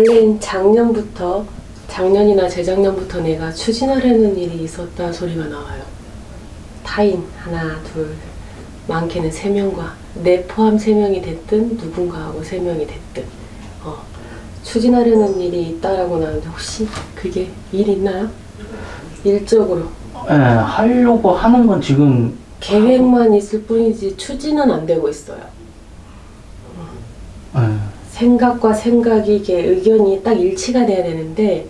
원래 작년부터 작년이나 재작년부터 내가 추진하려는 일이 있었다 소리가 나와요. 타인 하나 둘 많게는 세 명과 내 포함 세 명이 됐든 누군가하고 세 명이 됐든 어, 추진하려는 일이 있다라고 나는데 혹시 그게 일 있나요? 일적으로 예, 하려고 하는 건 지금 계획만 있을 뿐이지 추진은 안 되고 있어요. 예, 생각과 생각이 이게 의견이 딱 일치가 돼야 되는데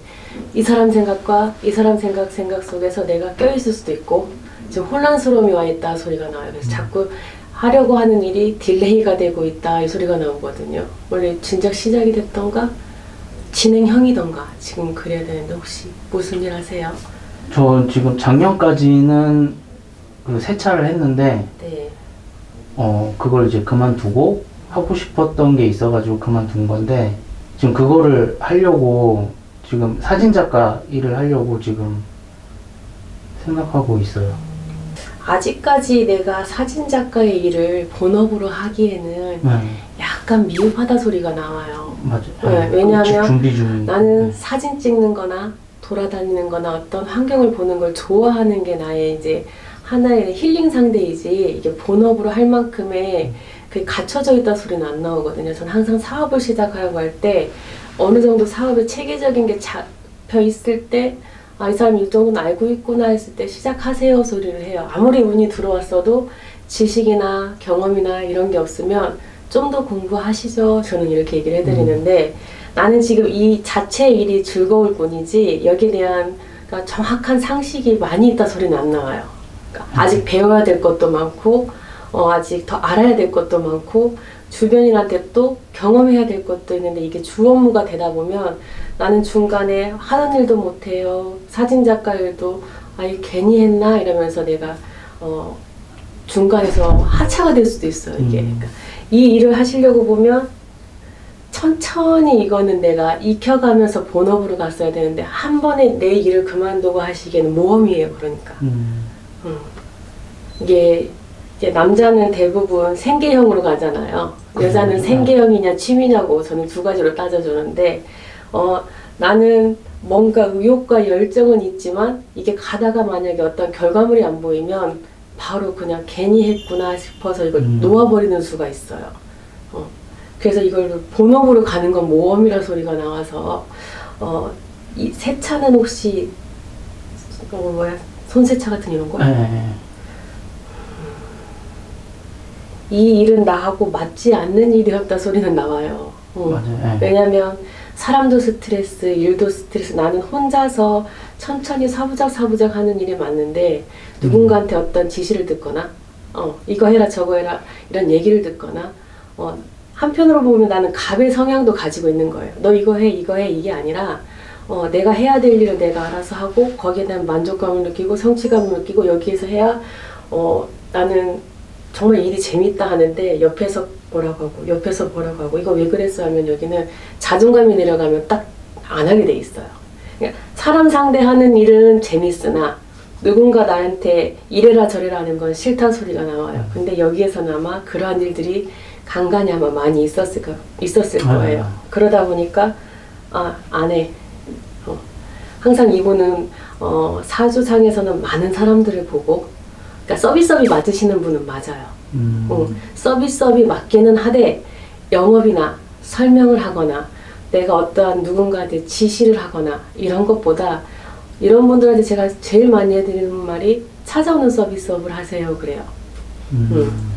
이 사람 생각과 이 사람 생각 생각 속에서 내가 껴 있을 수도 있고 지금 혼란스러움이 와 있다 소리가 나와요. 그래서 자꾸 하려고 하는 일이 딜레이가 되고 있다 이 소리가 나오거든요. 원래 진작 시작이 됐던가 진행형이던가 지금 그래야 되는데 혹시 무슨 일 하세요? 저 지금 작년까지는 그 세차를 했는데 네. 어 그걸 이제 그만두고 하고 싶었던 게 있어가지고 그만둔 건데 지금 그거를 하려고 지금 사진 작가 일을 하려고 지금 생각하고 있어요. 아직까지 내가 사진 작가의 일을 본업으로 하기에는 네, 약간 미흡하다 소리가 나와요. 맞아요. 네, 네, 왜냐하면 준비 중. 나는 사진 찍는 거나 돌아다니는 거나 어떤 환경을 보는 걸 좋아하는 게 나의 이제 하나의 힐링 상대이지 이게 본업으로 할 만큼의 그 갖춰져 있다 소리는 안 나오거든요. 저는 항상 사업을 시작하려고 할 때 어느 정도 사업의 체계적인 게 잡혀 있을 때 아, 이 사람이 이 정도는 알고 있구나 했을 때 시작하세요 소리를 해요. 아무리 운이 들어왔어도 지식이나 경험이나 이런 게 없으면 좀 더 공부하시죠. 저는 이렇게 얘기를 해드리는데 나는 지금 이 자체 일이 즐거울 뿐이지 여기에 대한 그러니까 정확한 상식이 많이 있다 소리는 안 나와요. 그러니까 아직 배워야 될 것도 많고 어, 아직 더 알아야 될 것도 많고 주변인한테 또 경험해야 될 것도 있는데 이게 주 업무가 되다 보면 나는 중간에 하는 일도 못해요. 사진 작가 일도 아이 괜히 했나 이러면서 내가 어, 중간에서 하차가 될 수도 있어요. 이게 음. 그러니까 이 일을 하시려고 보면 천천히 이거는 내가 익혀가면서 본업으로 갔어야 되는데 한 번에 내 일을 그만두고 하시기에는 모험이에요. 그러니까 음, 음. 이게 이제 남자는 대부분 생계형으로 가잖아요. 여자는 그렇죠. 생계형이냐 취미냐고 저는 두 가지로 따져주는데 어 나는 뭔가 의욕과 열정은 있지만 이게 가다가 만약에 어떤 결과물이 안 보이면 바로 그냥 괜히 했구나 싶어서 이걸 음. 놓아버리는 수가 있어요. 어. 그래서 이걸 본업으로 가는 건 모험이라 소리가 나와서 어, 이 세차는 혹시 어, 뭐야 손세차 같은 이런 거야? 네, 이 일은 나하고 맞지 않는 일이었다 소리는 나와요. 어. 맞아요. 네. 왜냐면 사람도 스트레스, 일도 스트레스. 나는 혼자서 천천히 사부작 사부작 하는 일이 맞는데 누군가한테 어떤 지시를 듣거나 어 이거 해라 저거 해라 이런 얘기를 듣거나 어 한편으로 보면 나는 갑의 성향도 가지고 있는 거예요. 너 이거 해 이거 해 이게 아니라 어 내가 해야 될 일을 내가 알아서 하고 거기에 대한 만족감을 느끼고 성취감을 느끼고 여기에서 해야 어 나는 정말 일이 재밌다 하는데 옆에서 뭐라고 하고 옆에서 뭐라고 하고 이거 왜 그랬어 하면 여기는 자존감이 내려가면 딱 안 하게 돼 있어요. 그러니까 사람 상대하는 일은 재밌으나 누군가 나한테 이래라 저래라 하는 건 싫다는 소리가 나와요. 근데 여기에서는 아마 그러한 일들이 간간히 아마 많이 있었을, 거, 있었을 거예요. 아. 그러다 보니까 아, 안 해. 어. 항상 이분은 어, 사주상에서는 많은 사람들을 보고 그러니까 서비스업이 맞으시는 분은 맞아요. 음, 어, 서비스업이 맞기는 하되 영업이나 설명을 하거나 내가 어떠한 누군가한테 지시를 하거나 이런 것보다 이런 분들한테 제가 제일 많이 해드리는 말이 찾아오는 서비스업을 하세요 그래요. 음,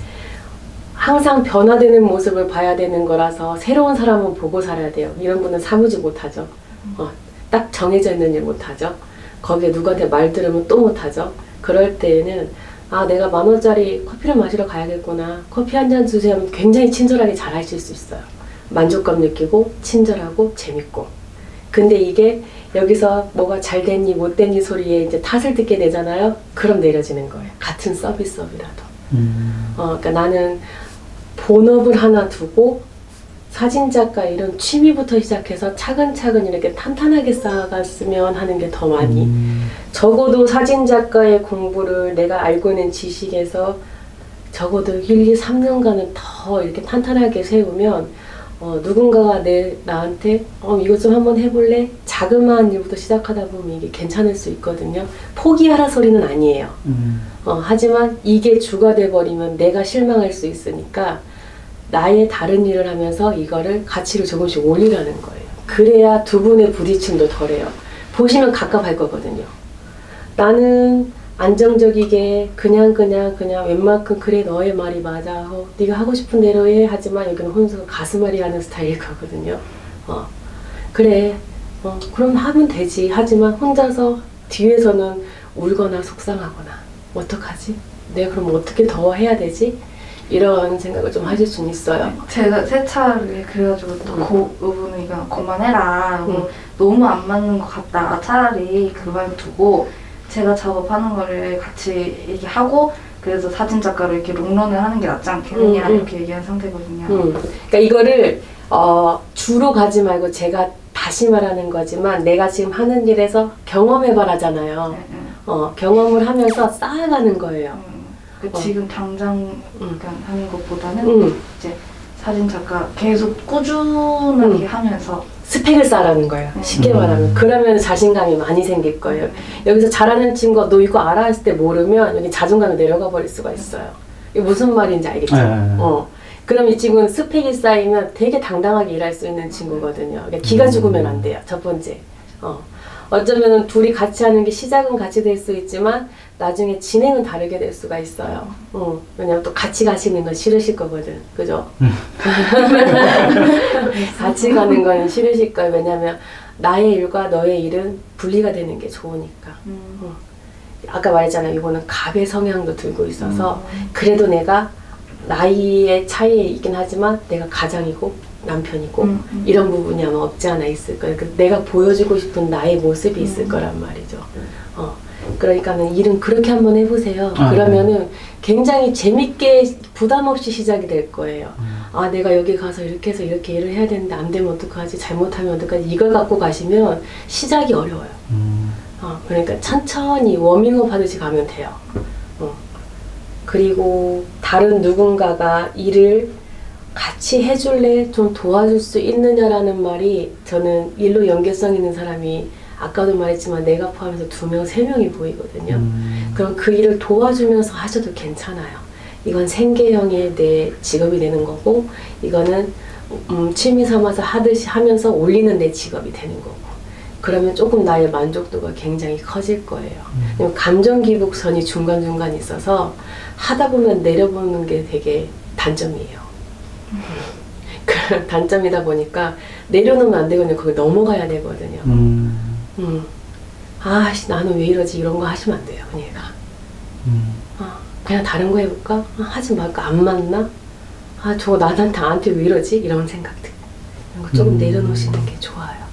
항상 변화되는 모습을 봐야 되는 거라서 새로운 사람은 보고 살아야 돼요. 이런 분은 사무직 못하죠. 어, 딱 정해져 있는 일 못하죠. 거기에 누구한테 말 들으면 또 못하죠. 그럴 때에는 아 내가 만 원짜리 커피를 마시러 가야겠구나. 커피 한 잔 주세요 하면 굉장히 친절하게 잘 하실 수 있어요. 만족감 느끼고 친절하고 재밌고. 근데 이게 여기서 뭐가 잘 됐니 못 됐니 소리에 이제 탓을 듣게 되잖아요. 그럼 내려지는 거예요. 같은 서비스업이라도. 음, 어, 그러니까 나는 본업을 하나 두고 사진 작가 이런 취미부터 시작해서 차근차근 이렇게 탄탄하게 쌓아갔으면 하는 게 더 많이 음, 적어도 사진 작가의 공부를 내가 알고 있는 지식에서 적어도 1, 2, 3년간은 더 이렇게 탄탄하게 세우면 어, 누군가가 내 나한테 어, 이것 좀 한번 해볼래? 자그마한 일부터 시작하다 보면 이게 괜찮을 수 있거든요. 포기하라 소리는 아니에요. 음. 어, 하지만 이게 주가 돼버리면 내가 실망할 수 있으니까 나의 다른 일을 하면서 이거를 가치를 조금씩 올리라는 거예요. 그래야 두 분의 부딪힘도 덜해요. 보시면 갑갑할 거거든요. 나는 안정적이게 그냥 그냥 그냥 웬만큼 그래 너의 말이 맞아 어, 네가 하고 싶은 대로 해 하지만 여기는 혼자 가슴앓이 하는 스타일일 거거든요. 어 그래 어 그럼 하면 되지 하지만 혼자서 뒤에서는 울거나 속상하거나 어떡하지? 내가 그럼 어떻게 더 해야 되지? 이런 생각을 좀 하실 수는 있어요. 제가 세차를 그래가지고 또 음. 그 부분은 이거 그만해라. 음. 너무 안 맞는 것 같다. 차라리 그만 두고 제가 작업하는 거를 같이 얘기하고 그래서 사진 작가로 이렇게 롱런을 하는 게 낫지 않겠느냐 음, 음. 이렇게 얘기한 상태거든요. 음, 그러니까 이거를 어, 주로 가지 말고 제가 다시 말하는 거지만 내가 지금 하는 일에서 경험해봐라잖아요. 네, 네. 어, 경험을 하면서 쌓아가는 거예요. 음, 그 어. 지금 당장 음. 약간 하는 것보다는 음, 이제 사진 작가 계속 꾸준하게 음. 하면서 스펙을 쌓라는 거예요. 음. 쉽게 음. 말하면 그러면 자신감이 많이 생길 거예요. 여기서 잘하는 친구가 너 이거 알아 했을 때 모르면 여기 자존감이 내려가 버릴 수가 있어요. 이게 무슨 말인지 알겠죠? 네. 어. 그럼 이 친구는 스펙이 쌓이면 되게 당당하게 일할 수 있는 친구거든요. 그러니까 기가 음. 죽으면 안 돼요. 첫 번째. 어. 어쩌면 둘이 같이 하는 게 시작은 같이 될 수 있지만 나중에 진행은 다르게 될 수가 있어요. 어. 왜냐면 또 같이 가시는 건 싫으실 거거든. 그죠? 같이 가는 건 싫으실 거예요. 왜냐면 나의 일과 너의 일은 분리가 되는 게 좋으니까. 음. 아까 말했잖아요. 이거는 갑의 성향도 들고 있어서 음. 그래도 내가 나이의 차이이긴 하지만 내가 가장이고 남편이고 음, 음. 이런 부분이 아마 없지 않아 있을 거예요. 그 내가 보여주고 싶은 나의 모습이 있을 음. 거란 말이죠. 어. 그러니까는 일은 그렇게 한번 해보세요. 아, 그러면은 굉장히 재밌게 부담 없이 시작이 될 거예요. 음. 아, 내가 여기 가서 이렇게 해서 이렇게 일을 해야 되는데 안 되면 어떡하지? 잘못하면 어떡하지? 이걸 갖고 가시면 시작이 어려워요. 음. 어, 그러니까 천천히 워밍업 하듯이 가면 돼요. 어. 그리고 다른 누군가가 일을 같이 해줄래? 좀 도와줄 수 있느냐라는 말이 저는 일로 연계성 있는 사람이 아까도 말했지만 내가 포함해서 두 명, 세 명이 보이거든요. 음. 그럼 그 일을 도와주면서 하셔도 괜찮아요. 이건 생계형의 내 직업이 되는 거고, 이거는 음, 취미 삼아서 하듯이 하면서 올리는 내 직업이 되는 거고. 그러면 조금 나의 만족도가 굉장히 커질 거예요. 왜냐면 감정 기복선이 중간중간 있어서 하다 보면 내려보는 게 되게 단점이에요. 그 단점이다 보니까 내려놓으면 안 되거든요. 거기 넘어가야 되거든요. 음. 음. 아씨 나는 왜 이러지? 이런 거 하시면 안 돼요 그냥 음. 아, 그냥 다른 거 해볼까? 아, 하지 말까? 안 맞나? 아 저거 나한테 나한테 왜 이러지? 이런 생각들. 이런 거 조금 음. 내려놓으시는 게 좋아요